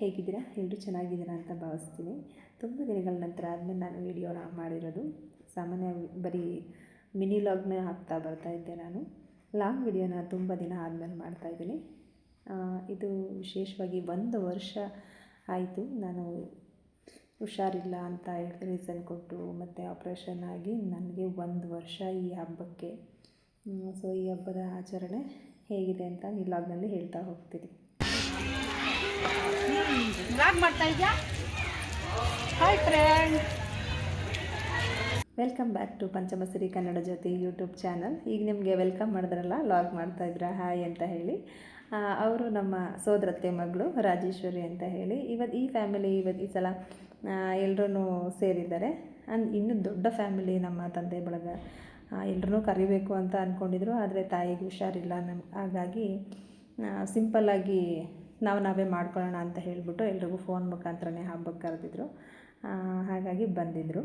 ಹೇಗಿದ್ದೀರಾ? ಎಲ್ಲರೂ ಚೆನ್ನಾಗಿದ್ದೀರಾ ಅಂತ ಭಾವಿಸ್ತೀನಿ. ತುಂಬ ದಿನಗಳ ನಂತರ ಆದಮೇಲೆ ನಾನು ವೀಡಿಯೋನ ಮಾಡಿರೋದು. ಸಾಮಾನ್ಯ ಬರೀ ಮಿನಿ ಲಾಗ್ನೇ ಹಾಕ್ತಾ ಬರ್ತಾ ಇದ್ದೆ ನಾನು. ಲಾಂಗ್ ವಿಡಿಯೋನ ತುಂಬ ದಿನ ಆದಮೇಲೆ ಮಾಡ್ತಾಯಿದ್ದೀನಿ ಇದು ವಿಶೇಷವಾಗಿ ಒಂದು ವರ್ಷ ಆಯಿತು. ನಾನು ಹುಷಾರಿಲ್ಲ ಅಂತ ಹೇಳಿ ರೀಸನ್ ಕೊಟ್ಟು ಮತ್ತು ಆಪ್ರೇಷನ್ ಆಗಿ ನನಗೆ ಒಂದು ವರ್ಷ ಈ ಹಬ್ಬಕ್ಕೆ. ಸೊ ಈ ಹಬ್ಬದ ಆಚರಣೆ ಹೇಗಿದೆ ಅಂತ ಈ ಲಾಗ್ನಲ್ಲಿ ಹೇಳ್ತಾ ಹೋಗ್ತೀನಿ. ಬ್ಲಾಗ್ ಮಾಡ್ತಾ ಇದೆಯಾ? Hi friend welcome back to Panchamasiri Kannada Jyothi YouTube channel ಈಗ ನಿಮಗೆ ವೆಲ್ಕಮ್ ಮಾಡಿದ್ರಲ್ಲ ಲಾಗ್ ಮಾಡ್ತಾಯಿದ್ರ ಹಾಯ್ ಅಂತ ಹೇಳಿ. ಅವರು ನಮ್ಮ ಸೋದರತ್ತೆ ಮಗಳು, ರಾಜೇಶ್ವರಿ ಅಂತ ಹೇಳಿ. ಇವತ್ತು ಈ ಫ್ಯಾಮಿಲಿ ಇವತ್ತು ಈ ಸಲ ಎಲ್ಲರೂ ಸೇರಿದ್ದಾರೆ. ಅಂದ್ ಇನ್ನೂ ದೊಡ್ಡ ಫ್ಯಾಮಿಲಿ ನಮ್ಮ ತಂದೆ ಬಳಗ ಎಲ್ಲರೂ ಕರಿಬೇಕು ಅಂತ ಅಂದ್ಕೊಂಡಿದ್ರು ಆದರೆ ತಾಯಿಗೆ ಹುಷಾರಿಲ್ಲ ನಮ್ಮ ಹಾಗಾಗಿ ಸಿಂಪಲ್ಲಾಗಿ ನಾವು ನಾವೇ ಮಾಡ್ಕೊಳ್ಳೋಣ ಅಂತ ಹೇಳಿಬಿಟ್ಟು ಎಲ್ರಿಗೂ ಫೋನ್ ಮುಖಾಂತರನೇ ಹಬ್ಬಕ್ಕೆ ಕರೆದಿದ್ರು. ಹಾಗಾಗಿ ಬಂದಿದ್ದರು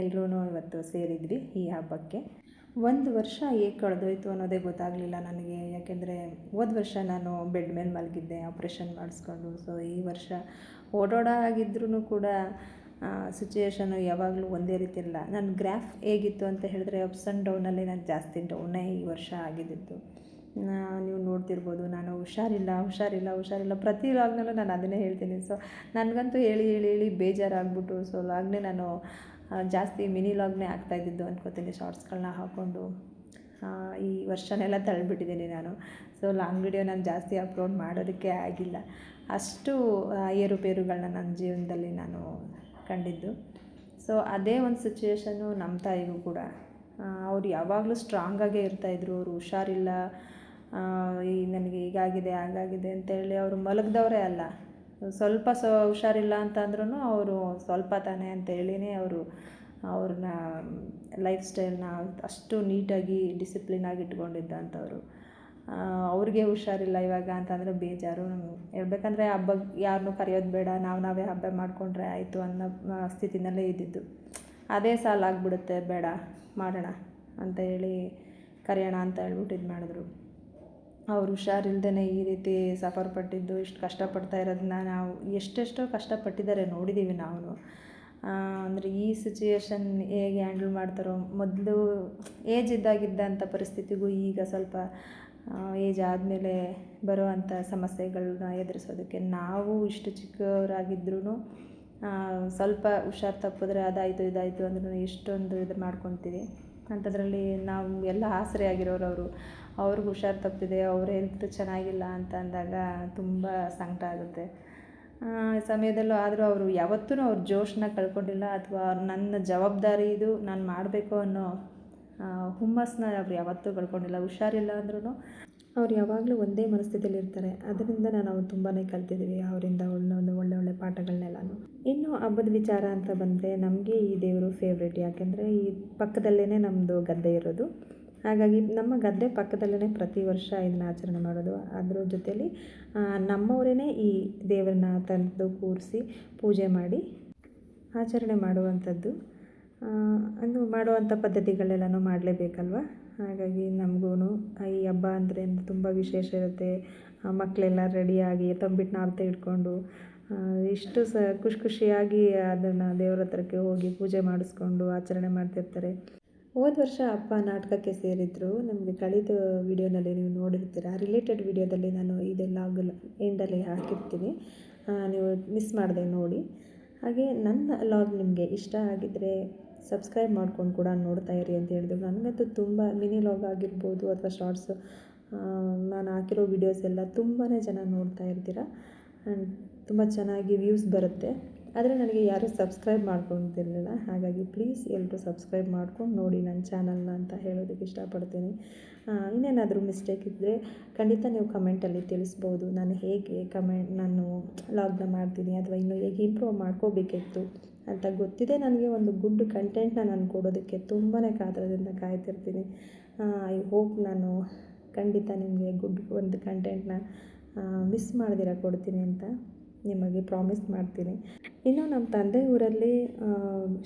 ಎಲ್ಲರೂ ಇವತ್ತು ಸೇರಿದ್ವಿ ಈ ಹಬ್ಬಕ್ಕೆ. ಒಂದು ವರ್ಷ ಹೇಗೆ ಕಳೆದೋಯ್ತು ಅನ್ನೋದೇ ಗೊತ್ತಾಗಲಿಲ್ಲ ನನಗೆ. ಯಾಕೆಂದರೆ ಹೋದ ವರ್ಷ ನಾನು ಬೆಡ್ ಮೇಲೆ ಮಲಗಿದ್ದೆ, ಆಪ್ರೇಷನ್ ಮಾಡಿಸ್ಕೊಂಡು. ಸೊ ಈ ವರ್ಷ ಓಡೋಡ ಆಗಿದ್ರೂ ಕೂಡ ಸಿಚುಯೇಷನು ಯಾವಾಗಲೂ ಒಂದೇ ರೀತಿ ಇಲ್ಲ. ನನ್ನ ಗ್ರಾಫ್ ಹೇಗಿತ್ತು ಅಂತ ಹೇಳಿದ್ರೆ ಅಪ್ಸ್ ಆ್ಯಂಡ್ ಡೌನಲ್ಲಿ ನಾನು ಜಾಸ್ತಿ ಡೌನೇ ಈ ವರ್ಷ ಆಗಿದ್ದಿದ್ದು ನೀವು ನೋಡ್ತಿರ್ಬೋದು, ನಾನು ಹುಷಾರಿಲ್ಲ ಹುಷಾರಿಲ್ಲ ಹುಷಾರಿಲ್ಲ. ಪ್ರತಿ ಲಾಗ್ನಲ್ಲೂ ನಾನು ಅದನ್ನೇ ಹೇಳ್ತೀನಿ. ಸೊ ನನಗಂತೂ ಹೇಳಿ ಹೇಳಿ ಹೇಳಿ ಬೇಜಾರಾಗ್ಬಿಟ್ಟು ಸೊ ಲಾಗ್ನೇ ನಾನು ಜಾಸ್ತಿ ಮಿನಿ ಲಾಗ್ನೇ ಆಗ್ತಾಯಿದ್ದಿದ್ದು ಅಂದ್ಕೋತೀನಿ ಶಾರ್ಟ್ಸ್ಗಳನ್ನ ಹಾಕ್ಕೊಂಡು ಈ ವರ್ಷನೆಲ್ಲ ತಳ್ಳಿಬಿಟ್ಟಿದ್ದೀನಿ ನಾನು. ಸೊ ಲಾಂಗ್ ವಿಡಿಯೋ ನಾನು ಜಾಸ್ತಿ ಅಪ್ಲೋಡ್ ಮಾಡೋದಕ್ಕೆ ಆಗಿಲ್ಲ. ಅಷ್ಟು ಏರುಪೇರುಗಳನ್ನ ನನ್ನ ಜೀವನದಲ್ಲಿ ನಾನು ಕಂಡಿದ್ದು. ಸೊ ಅದೇ ಒಂದು ಸಿಚುವೇಶನ್ನು ನಮ್ಮ ತಾಯಿಗೂ ಕೂಡ. ಅವ್ರು ಯಾವಾಗಲೂ ಸ್ಟ್ರಾಂಗಾಗೇ ಇರ್ತಾಯಿದ್ರು ಅವರು ಹುಷಾರಿಲ್ಲ ಈ ನನಗೆ ಹೀಗಾಗಿದೆ, ಹಾಗಾಗಿದೆ ಅಂತೇಳಿ ಅವರು ಮಲಗದವರೇ ಅಲ್ಲ. ಸ್ವಲ್ಪ ಸ ಹುಷಾರಿಲ್ಲ ಅಂತಂದ್ರೂ ಅವರು ಸ್ವಲ್ಪ ತಾನೇ ಅಂತೇಳಿನೇ ಅವರು ಅವ್ರನ್ನ ಲೈಫ್ ಸ್ಟೈಲ್ನ ಅಷ್ಟು ನೀಟಾಗಿ ಡಿಸಿಪ್ಲಿನಾಗಿ ಇಟ್ಕೊಂಡಿದ್ದಂಥವ್ರು. ಅವ್ರಿಗೆ ಹುಷಾರಿಲ್ಲ ಇವಾಗ ಅಂತಂದರೆ ಬೇಜಾರು. ಹೇಳ್ಬೇಕಂದ್ರೆ ಹಬ್ಬ ಯಾರನ್ನೂ ಕರೆಯೋದು ಬೇಡ, ನಾವು ನಾವೇ ಹಬ್ಬ ಮಾಡಿಕೊಂಡ್ರೆ ಆಯಿತು ಅನ್ನೋ ಸ್ಥಿತಿನಲ್ಲೇ ಇದ್ದಿದ್ದು. ಅದೇ ಸಾಲಾಗ್ಬಿಡುತ್ತೆ, ಬೇಡ ಮಾಡೋಣ ಅಂತ ಹೇಳಿ ಕರೆಯೋಣ ಅಂತ ಹೇಳ್ಬಿಟ್ಟು ಇದು ಮಾಡಿದ್ರು ಅವ್ರು ಹುಷಾರಿಲ್ದೇ ಈ ರೀತಿ ಸಫರ್ ಪಟ್ಟಿದ್ದು, ಇಷ್ಟು ಕಷ್ಟಪಡ್ತಾ ಇರೋದನ್ನ ನಾವು ಎಷ್ಟೆಷ್ಟೋ ಕಷ್ಟಪಟ್ಟಿದ್ದಾರೆ ನೋಡಿದ್ದೀವಿ ನಾವು. ಅಂದರೆ ಈ ಸಿಚುಯೇಷನ್ ಹೇಗೆ ಹ್ಯಾಂಡಲ್ ಮಾಡ್ತಾರೋ, ಮೊದಲು ಏಜ್ ಇದ್ದಾಗಿದ್ದಂಥ ಪರಿಸ್ಥಿತಿಗೂ ಈಗ ಸ್ವಲ್ಪ ಏಜ್ ಆದಮೇಲೆ ಬರುವಂಥ ಸಮಸ್ಯೆಗಳನ್ನ ಎದುರಿಸೋದಕ್ಕೆ ನಾವು ಇಷ್ಟು ಚಿಕ್ಕವರಾಗಿದ್ರೂ ಸ್ವಲ್ಪ ಹುಷಾರು ತಪ್ಪಿದ್ರೆ ಅದಾಯಿತು, ಇದಾಯಿತು ಅಂದ್ರೂ ಎಷ್ಟೊಂದು ಇದು ಮಾಡ್ಕೊತೀವಿ. ಅಂಥದ್ರಲ್ಲಿ ನಾವು ಎಲ್ಲ ಆಸರೆ ಆಗಿರೋರು ಅವರು. ಅವ್ರಿಗೆ ಹುಷಾರು ತಪ್ಪಿದೆ, ಅವ್ರ ಹೆಲ್ತ್ ಚೆನ್ನಾಗಿಲ್ಲ ಅಂತ ಅಂದಾಗ ತುಂಬ ಸಂಕಟ ಆಗುತ್ತೆ. ಸಮಯದಲ್ಲೂ ಆದರೂ ಅವರು ಯಾವತ್ತೂ ಅವ್ರ ಜೋಶನ್ನ ಕಳ್ಕೊಂಡಿಲ್ಲ ಅಥವಾ ನನ್ನ ಜವಾಬ್ದಾರಿ ಇದು, ನಾನು ಮಾಡಬೇಕು ಅನ್ನೋ ಹುಮ್ಮಸ್ಸನ್ನ ಅವ್ರು ಯಾವತ್ತೂ ಕಳ್ಕೊಂಡಿಲ್ಲ, ಹುಷಾರಿಲ್ಲ ಅಂದ್ರೂ ಅವ್ರು ಯಾವಾಗಲೂ ಒಂದೇ ಮನಸ್ಥಿತಿಯಲ್ಲಿ ಇರ್ತಾರೆ. ಅದರಿಂದ ನಾವು ತುಂಬಾ ಕಲ್ತಿದ್ದೀವಿ ಅವರಿಂದ ಒಳ್ಳೊಂದು ಒಳ್ಳೆ ಒಳ್ಳೆ ಪಾಠಗಳನ್ನೆಲ್ಲನೂ ಇನ್ನು ಹಬ್ಬದ ವಿಚಾರ ಅಂತ ಬಂದರೆ ನಮಗೆ ಈ ದೇವರು ಫೇವ್ರೇಟ್ ಯಾಕೆಂದರೆ ಈ ಪಕ್ಕದಲ್ಲೇ ನಮ್ಮದು ಗದ್ದೆ ಇರೋದು. ಹಾಗಾಗಿ ನಮ್ಮ ಗದ್ದೆ ಪಕ್ಕದಲ್ಲೇ ಪ್ರತಿ ವರ್ಷ ಇದನ್ನ ಆಚರಣೆ ಮಾಡೋದು. ಅದ್ರ ಜೊತೆಯಲ್ಲಿ ನಮ್ಮವರೇ ಈ ದೇವರನ್ನ ತಂದು ಕೂರಿಸಿ ಪೂಜೆ ಮಾಡಿ ಆಚರಣೆ ಮಾಡುವಂಥದ್ದು. ಅಂದು ಮಾಡುವಂಥ ಪದ್ಧತಿಗಳೆಲ್ಲನೂ ಮಾಡಲೇಬೇಕಲ್ವ? ಹಾಗಾಗಿ ನಮಗೂ ಈ ಹಬ್ಬ ಅಂದರೆ ತುಂಬ ವಿಶೇಷ ಇರುತ್ತೆ. ಮಕ್ಕಳೆಲ್ಲ ರೆಡಿಯಾಗಿ ತಂಬಿಟ್ಟು ನಾರ್ತೆ ಇಟ್ಕೊಂಡು ಇಷ್ಟು ಸ, ಖುಷಿ ಖುಷಿಯಾಗಿ ಅದನ್ನು ದೇವ್ರ ಹತ್ರಕ್ಕೆ ಹೋಗಿ ಪೂಜೆ ಮಾಡಿಸ್ಕೊಂಡು ಆಚರಣೆ ಮಾಡ್ತಿರ್ತಾರೆ. ಹೋದ ವರ್ಷ ಅಪ್ಪ ನಾಟಕಕ್ಕೆ ಸೇರಿದ್ರು. ನಮಗೆ ಕಳೆದ ವಿಡಿಯೋನಲ್ಲಿ ನೀವು ನೋಡಿರ್ತೀರ. ರಿಲೇಟೆಡ್ ವಿಡಿಯೋದಲ್ಲಿ ನಾನು ಇದೆಲ್ಲ ಆಗಲ್ಲ, ಎಂಡಲ್ಲಿ ಹಾಕಿರ್ತೀನಿ. ನೀವು ಮಿಸ್ ಮಾಡಿದೆ ನೋಡಿ. ಹಾಗೆ ನನ್ನ ಲಾಗ್ ನಿಮಗೆ ಇಷ್ಟ ಆಗಿದ್ದರೆ ಸಬ್ಸ್ಕ್ರೈಬ್ ಮಾಡ್ಕೊಂಡು ಕೂಡ ನೋಡ್ತಾ ಇರಿ ಅಂತ ಹೇಳಿದ್ರು. ನನಗಂತೂ ತುಂಬ ಮಿನಿ ಲಾಗ್ ಆಗಿರ್ಬೋದು ಅಥವಾ ಶಾರ್ಟ್ಸ್ ನಾನು ಹಾಕಿರೋ ವಿಡಿಯೋಸ್ ಎಲ್ಲ ತುಂಬಾ ಜನ ನೋಡ್ತಾ ಇರ್ತೀರ. ಆ್ಯಂಡ್ ತುಂಬ ಚೆನ್ನಾಗಿ ವ್ಯೂಸ್ ಬರುತ್ತೆ. ಆದರೆ ನನಗೆ ಯಾರೂ ಸಬ್ಸ್ಕ್ರೈಬ್ ಮಾಡ್ಕೊತಿರ್ಲಿಲ್ಲ ಹಾಗಾಗಿ ಪ್ಲೀಸ್ ಎಲ್ಲರೂ ಸಬ್ಸ್ಕ್ರೈಬ್ ಮಾಡ್ಕೊಂಡು ನೋಡಿ ನನ್ನ ಚಾನಲ್ನ ಅಂತ ಹೇಳೋದಕ್ಕೆ ಇಷ್ಟಪಡ್ತೀನಿ. ಇನ್ನೇನಾದರೂ ಮಿಸ್ಟೇಕ್ ಇದ್ದರೆ ಖಂಡಿತ ನೀವು ಕಮೆಂಟಲ್ಲಿ ತಿಳಿಸ್ಬೋದು. ನಾನು ಹೇಗೆ ಕಮೆಂಟ್, ನಾನು ಲಾಗ್ನ ಮಾಡ್ತೀನಿ ಅಥವಾ ಇನ್ನೂ ಹೇಗೆ ಇಂಪ್ರೂವ್ ಮಾಡ್ಕೋಬೇಕಿತ್ತು ಅಂತ ಗೊತ್ತಿದೆ ನನಗೆ. ಒಂದು ಗುಡ್ ಕಂಟೆಂಟ್ನ ನಾನು ಕೊಡೋದಕ್ಕೆ ತುಂಬಾ ಕಾತರದಿಂದ ಕಾಯ್ತಿರ್ತೀನಿ. ಐ ಹೋಪ್ ನಾನು ಖಂಡಿತ ನಿಮಗೆ ಗುಡ್ ಒಂದು ಕಂಟೆಂಟ್ನ ಮಿಸ್ ಮಾಡ್ದಿರ ಕೊಡ್ತೀನಿ ಅಂತ ನಿಮಗೆ ಪ್ರಾಮಿಸ್ ಮಾಡ್ತೀನಿ. ಇನ್ನು ನಮ್ಮ ತಂದೆ ಊರಲ್ಲಿ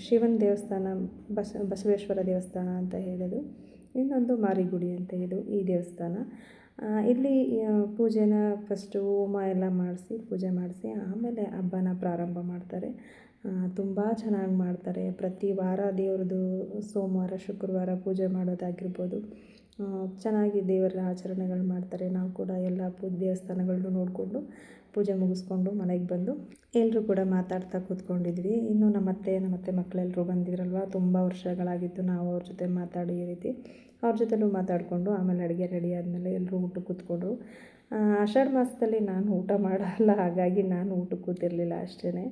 ಶಿವನ ದೇವಸ್ಥಾನ, ಬಸ, ಬಸವೇಶ್ವರ ದೇವಸ್ಥಾನ ಅಂತ ಹೇಳೋದು ಇನ್ನೊಂದು ಮಾರಿಗುಡಿ ಅಂತ ಇದು, ಈ ದೇವಸ್ಥಾನ. ಇಲ್ಲಿ ಪೂಜೆನ ಫಸ್ಟು ಹೋಮ ಎಲ್ಲ ಮಾಡಿಸಿ, ಪೂಜೆ ಮಾಡಿಸಿ, ಆಮೇಲೆ ಹಬ್ಬನ ಪ್ರಾರಂಭ ಮಾಡ್ತಾರೆ. ತುಂಬ ಚೆನ್ನಾಗಿ ಮಾಡ್ತಾರೆ. ಪ್ರತಿ ವಾರ ದೇವ್ರದ್ದು ಸೋಮವಾರ, ಶುಕ್ರವಾರ ಪೂಜೆ ಮಾಡೋದಾಗಿರ್ಬೋದು. ಚೆನ್ನಾಗಿ ದೇವರ ಆಚರಣೆಗಳು ಮಾಡ್ತಾರೆ. ನಾವು ಕೂಡ ಎಲ್ಲ ಪೂ ದೇವಸ್ಥಾನಗಳನ್ನು ನೋಡಿಕೊಂಡು ಪೂಜೆ ಮುಗಿಸ್ಕೊಂಡು ಮನೆಗೆ ಬಂದು ಎಲ್ಲರೂ ಕೂಡ ಮಾತಾಡ್ತಾ ಕೂತ್ಕೊಂಡಿದ್ವಿ. ಇನ್ನು ನಮ್ಮ ಅತ್ತೆ ನಮ್ಮ ಅತ್ತೆ ಮಕ್ಕಳೆಲ್ಲರೂ ಬಂದಿದ್ರಲ್ವ? ತುಂಬ ವರ್ಷಗಳಾಗಿತ್ತು ನಾವು ಅವ್ರ ಜೊತೆ ಮಾತಾಡಿ ಈ ರೀತಿ. ಅವ್ರ ಜೊತೆಲೂ ಮಾತಾಡಿಕೊಂಡು ಆಮೇಲೆ ಅಡುಗೆ ರೆಡಿ ಆದಮೇಲೆ ಎಲ್ಲರೂ ಊಟಕ್ಕೆ ಕೂತ್ಕೊಂಡ್ರು ಆಷಾಢ ಮಾಸದಲ್ಲಿ ನಾನು ಊಟ ಮಾಡಲ್ಲ, ಹಾಗಾಗಿ ನಾನು ಊಟಕ್ಕೆ ಕೂತಿರಲಿಲ್ಲ ಅಷ್ಟೇ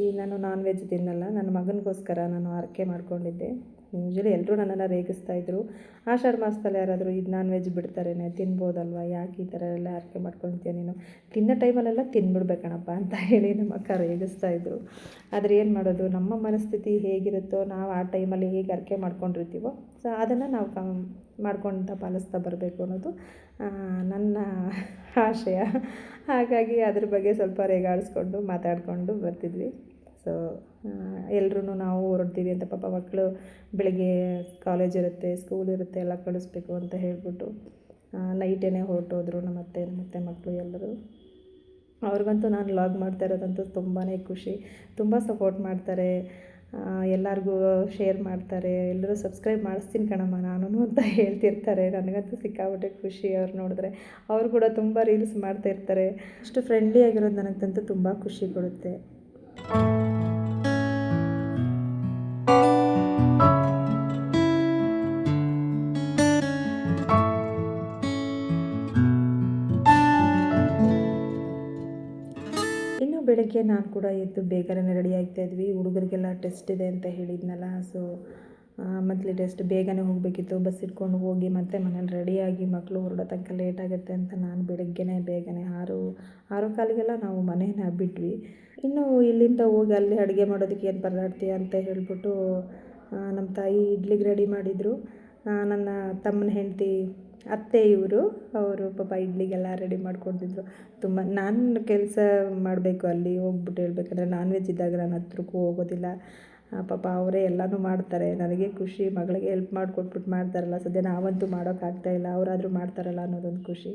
ಈ ನಾನು ನಾನ್ ವೆಜ್ ತಿನ್ನಲ್ಲ, ನನ್ನ ಮಗನಿಗೋಸ್ಕರ ನಾನು ಆರಕೆ ಮಾಡ್ಕೊಂಡಿದ್ದೆ. ಯೂಶ್ವಲಿ ಎಲ್ಲರೂ ನನ್ನನ್ನು ರೇಗಿಸ್ತಾ ಇದ್ರು. ಆಷಾಢ ಮಾಸದಲ್ಲಿ ಯಾರಾದರೂ ಇದು ನಾನ್ ವೆಜ್ ಬಿಡ್ತಾರೇನೆ, ತಿನ್ಬೋದಲ್ವ? ಯಾಕೆ ಈ ಥರ ಎಲ್ಲ ಆರೈಕೆ ಮಾಡ್ಕೊಳ್ತೀಯ ನೀನು? ತಿನ್ನೋ ಟೈಮಲ್ಲೆಲ್ಲ ತಿನ್ಬಿಡ್ಬೇಕಣಪ್ಪ ಅಂತ ಹೇಳಿ ನಮ್ಮ ಅಕ್ಕ ರೇಗಿಸ್ತಾ ಇದ್ರು. ಆದರೆ ಏನು ಮಾಡೋದು? ನಮ್ಮ ಮನಸ್ಥಿತಿ ಹೇಗಿರುತ್ತೋ, ನಾವು ಆ ಟೈಮಲ್ಲಿ ಹೇಗೆ ಅರಕೆ ಮಾಡ್ಕೊಂಡಿರ್ತೀವೋ, ಸೊ ಅದನ್ನು ನಾವು ಕಮ್ ಮಾಡ್ಕೊಳ್ತಾ ಪಾಲಿಸ್ತಾ ಬರಬೇಕು ಅನ್ನೋದು ನನ್ನ ಆಶಯ. ಹಾಗಾಗಿ ಅದ್ರ ಬಗ್ಗೆ ಸ್ವಲ್ಪ ರೇಗಾಡಿಸ್ಕೊಂಡು ಮಾತಾಡಿಕೊಂಡು ಬರ್ತಿದ್ವಿ. ಸೊ ಎಲ್ರೂ ನಾವು ಹೊರಡ್ತೀವಿ ಅಂತ ಪಾಪ ಮಕ್ಕಳು ಬೆಳಿಗ್ಗೆ ಕಾಲೇಜ್ ಇರುತ್ತೆ ಸ್ಕೂಲ್ ಇರುತ್ತೆ, ಎಲ್ಲ ಕಳಿಸ್ಬೇಕು ಅಂತ ಹೇಳಿಬಿಟ್ಟು ನೈಟೇ ಹೊರಟೋದ್ರು ನಮ್ಮ ಅತ್ತೆ ನಮ್ಮ ಅತ್ತೆ ಮಕ್ಕಳು ಎಲ್ಲರೂ. ಅವ್ರಿಗಂತೂ ನಾನು ಲಾಗ್ ಮಾಡ್ತಾ ಇರೋದಂತೂ ತುಂಬಾ ಖುಷಿ. ತುಂಬ ಸಪೋರ್ಟ್ ಮಾಡ್ತಾರೆ. ಎಲ್ಲರಿಗೂ ಶೇರ್ ಮಾಡ್ತಾರೆ. ಎಲ್ಲರೂ ಸಬ್ಸ್ಕ್ರೈಬ್ ಮಾಡಿಸ್ತೀನಿ ಕಣಮ್ಮ ನಾನು ಅಂತ ಹೇಳ್ತಿರ್ತಾರೆ. ನನಗಂತೂ ಸಿಕ್ಕಾಪಟ್ಟೆ ಖುಷಿ ಅವ್ರು ನೋಡಿದ್ರೆ. ಅವರು ಕೂಡ ತುಂಬ ರೀಲ್ಸ್ ಮಾಡ್ತಾ ಇರ್ತಾರೆ. ಅಷ್ಟು ಫ್ರೆಂಡ್ಲಿ ಆಗಿರೋದು ನನಗಂತೂ ತುಂಬ ಖುಷಿ ಕೊಡುತ್ತೆ. ಬೆಳಗ್ಗೆ ನಾನು ಕೂಡ ಎದ್ದು ಬೇಗನೆ ರೆಡಿ ಆಗ್ತಾ ಇದ್ವಿ. ಹುಡುಗರಿಗೆಲ್ಲ ಟೆಸ್ಟ್ ಇದೆ ಅಂತ ಹೇಳಿದ್ನಲ್ಲ ಸೊ ಮಂತ್ಲಿ ಟೆಸ್ಟ್ ಬೇಗನೆ ಹೋಗಬೇಕಿತ್ತು. ಬಸ್ ಇಟ್ಕೊಂಡು ಹೋಗಿ ಮತ್ತೆ ಮನೇಲಿ ರೆಡಿಯಾಗಿ ಮಕ್ಕಳು ಹೊರಡೋ ತನಕ ಲೇಟ್ ಆಗುತ್ತೆ ಅಂತ ನಾನು ಬೆಳಗ್ಗೆನೇ ಬೇಗನೆ ಆರು ಆರು ಕಾಲಿಗೆಲ್ಲ ನಾವು ಮನೇನ ಬಿಟ್ವಿ. ಇನ್ನು ಇಲ್ಲಿಂದ ಹೋಗಿ ಅಲ್ಲಿ ಅಡುಗೆ ಮಾಡೋದಕ್ಕೆ ಏನು ಪರದಾಡ್ತೀಯ ಅಂತ ಹೇಳ್ಬಿಟ್ಟು ನಮ್ಮ ತಾಯಿ ಇಡ್ಲಿಗೆ ರೆಡಿ ಮಾಡಿದರು. ನನ್ನ ತಮ್ಮನ ಹೆಂಡತಿ ಅತ್ತೆ ಇವರು, ಅವರು ಪಾಪ ಇಡ್ಲಿಗೆಲ್ಲ ರೆಡಿ ಮಾಡಿಕೊಡ್ತಿದ್ರು. ತುಂಬ, ನಾನು ಕೆಲಸ ಮಾಡಬೇಕು ಅಲ್ಲಿ, ಹೋಗ್ಬಿಟ್ಟು ಹೇಳ್ಬೇಕಂದ್ರೆ ನಾನ್ ವೆಜ್ ಇದ್ದಾಗ ನಾನು ಹತ್ರಕ್ಕೂ ಹೋಗೋದಿಲ್ಲ. ಪಾಪ ಅವರೇ ಎಲ್ಲನೂ ಮಾಡ್ತಾರೆ. ನನಗೆ ಖುಷಿ, ಮಗಳಿಗೆ ಹೆಲ್ಪ್ ಮಾಡಿಕೊಟ್ಬಿಟ್ಟು ಮಾಡ್ತಾರಲ್ಲ, ಸದ್ಯ ನಾವಂತೂ ಮಾಡೋಕ್ಕಾಗ್ತಾಯಿಲ್ಲ ಅವರಾದರೂ ಮಾಡ್ತಾರಲ್ಲ ಅನ್ನೋದೊಂದು ಖುಷಿ.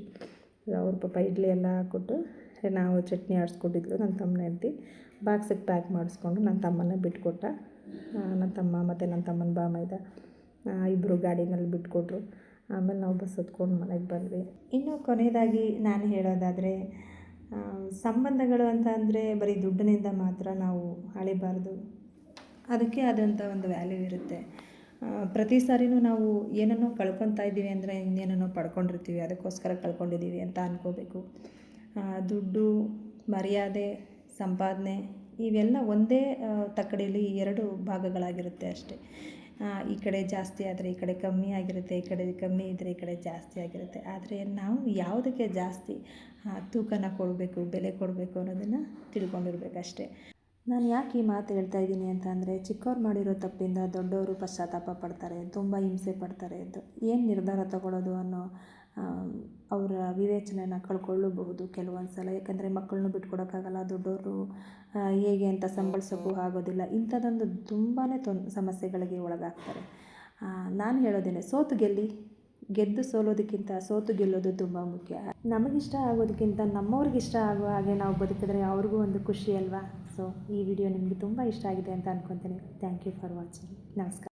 ಅವ್ರ ಪಾಪ ಇಡ್ಲಿ ಎಲ್ಲ ಹಾಕ್ಕೊಟ್ಟು, ನಾವು ಚಟ್ನಿ ಆಡಿಸ್ಕೊಟ್ಟಿದ್ಲು ನನ್ನ ತಮ್ಮನ ಹೆಂಡ್ತಿ. ಬಾಕ್ಸಿಗೆ ಪ್ಯಾಕ್ ಮಾಡಿಸ್ಕೊಂಡು ನನ್ನ ತಮ್ಮನ ಬಿಟ್ಕೊಟ್ಟ. ನನ್ನ ತಮ್ಮ ಮತ್ತು ನನ್ನ ತಮ್ಮನ ಬಾಮೈದ ಇಬ್ಬರು ಗಾಡಿನಲ್ಲಿ ಬಿಟ್ಕೊಟ್ರು. ಆಮೇಲೆ ನಾವು ಬಸ್ ಹತ್ಕೊಂಡು ಮನೆಗೆ ಬಂದ್ವಿ. ಇನ್ನು ಕೊನೆಯದಾಗಿ ನಾನು ಹೇಳೋದಾದರೆ ಸಂಬಂಧಗಳು ಅಂತ ಅಂದರೆ ಬರೀ ದುಡ್ಡಿನಿಂದ ಮಾತ್ರ ನಾವು ಅಳಿಬಾರ್ದು. ಅದಕ್ಕೆ ಆದಂಥ ಒಂದು ವ್ಯಾಲ್ಯೂ ಇರುತ್ತೆ. ಪ್ರತಿ ಸಾರಿನೂ ನಾವು ಏನನ್ನೋ ಕಳ್ಕೊತಾ ಇದ್ದೀವಿ ಅಂದರೆ ಇನ್ನೇನನ್ನೋ ಪಡ್ಕೊಂಡಿರ್ತೀವಿ, ಅದಕ್ಕೋಸ್ಕರ ಕಳ್ಕೊಂಡಿದ್ದೀವಿ ಅಂತ ಅನ್ಕೋಬೇಕು. ದುಡ್ಡು, ಮರ್ಯಾದೆ, ಸಂಪಾದನೆ, ಇವೆಲ್ಲ ಒಂದೇ ತಕ್ಕಡಿಯಲ್ಲಿ ಎರಡು ಭಾಗಗಳಾಗಿರುತ್ತೆ ಅಷ್ಟೇ. ಈ ಕಡೆ ಜಾಸ್ತಿ ಆದರೆ ಈ ಕಡೆ ಕಮ್ಮಿ ಆಗಿರುತ್ತೆ, ಈ ಕಡೆ ಕಮ್ಮಿ ಇದ್ದರೆ ಈ ಕಡೆ ಜಾಸ್ತಿ ಆಗಿರುತ್ತೆ. ಆದರೆ ನಾವು ಯಾವುದಕ್ಕೆ ಜಾಸ್ತಿ ತೂಕನ ಕೊಡಬೇಕು, ಬೆಲೆ ಕೊಡಬೇಕು ಅನ್ನೋದನ್ನು ತಿಳ್ಕೊಂಡಿರ್ಬೇಕಷ್ಟೇ. ನಾನು ಯಾಕೆ ಈ ಮಾತು ಹೇಳ್ತಾ ಇದ್ದೀನಿ ಅಂತ ಅಂದರೆ ಚಿಕ್ಕವ್ರು ಮಾಡಿರೋ ತಪ್ಪಿಂದ ದೊಡ್ಡವರು ಪಶ್ಚಾತ್ತಾಪ ಪಡ್ತಾರೆ, ತುಂಬ ಹಿಂಸೆ ಪಡ್ತಾರೆ ಏನು ನಿರ್ಧಾರ ತಗೊಳ್ಳೋದು ಅನ್ನೋ ಅವರ ವಿವೇಚನೆಯನ್ನು ಕಳ್ಕೊಳ್ಳಬಹುದು ಕೆಲವೊಂದು ಸಲ. ಯಾಕಂದರೆ ಮಕ್ಕಳನ್ನು ಬಿಟ್ಕೊಡೋಕ್ಕಾಗಲ್ಲ ದೊಡ್ಡವರು ಹೇಗೆ ಅಂತ ಸಂಬಳಿಸೋಕ್ಕೂ ಆಗೋದಿಲ್ಲ. ಇಂಥದ್ದೊಂದು ತುಂಬಾ ತೊನ್, ಸಮಸ್ಯೆಗಳಿಗೆ ಒಳಗಾಗ್ತಾರೆ. ನಾನು ಹೇಳೋದೇನೆ, ಸೋತು ಗೆಲ್ಲಿ. ಗೆದ್ದು ಸೋಲೋದಕ್ಕಿಂತ ಸೋತು ಗೆಲ್ಲೋದು ತುಂಬ ಮುಖ್ಯ. ನಮಗಿಷ್ಟ ಆಗೋದಕ್ಕಿಂತ ನಮ್ಮವ್ರಿಗೆ ಇಷ್ಟ ಆಗೋ ಹಾಗೆ ನಾವು ಬದುಕಿದ್ರೆ ಅವ್ರಿಗೂ ಒಂದು ಖುಷಿ ಅಲ್ವಾ? ಸೊ ಈ ವಿಡಿಯೋ ನಿಮಗೆ ತುಂಬ ಇಷ್ಟ ಆಗಿದೆ ಅಂತ ಅಂದ್ಕೊತೀನಿ ಥ್ಯಾಂಕ್ ಯು ಫಾರ್ ವಾಚಿಂಗ್ ನಮಸ್ಕಾರ.